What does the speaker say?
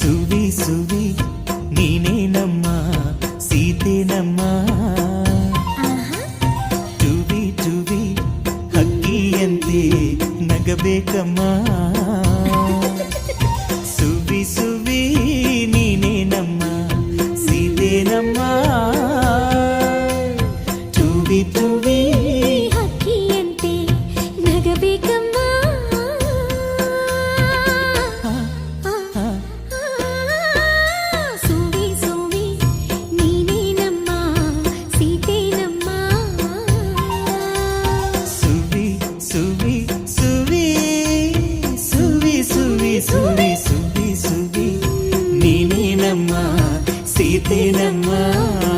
సువి సువి నేనేనమ్మా సీతేనమ్మా. టువి టువి హక్కి అంతే నగబేకమ్మా. సువి సువి నేనేనమ్మా సీతేనమ్మా. టువి టువి సీతేనమ్మా సీతేనమ్మా.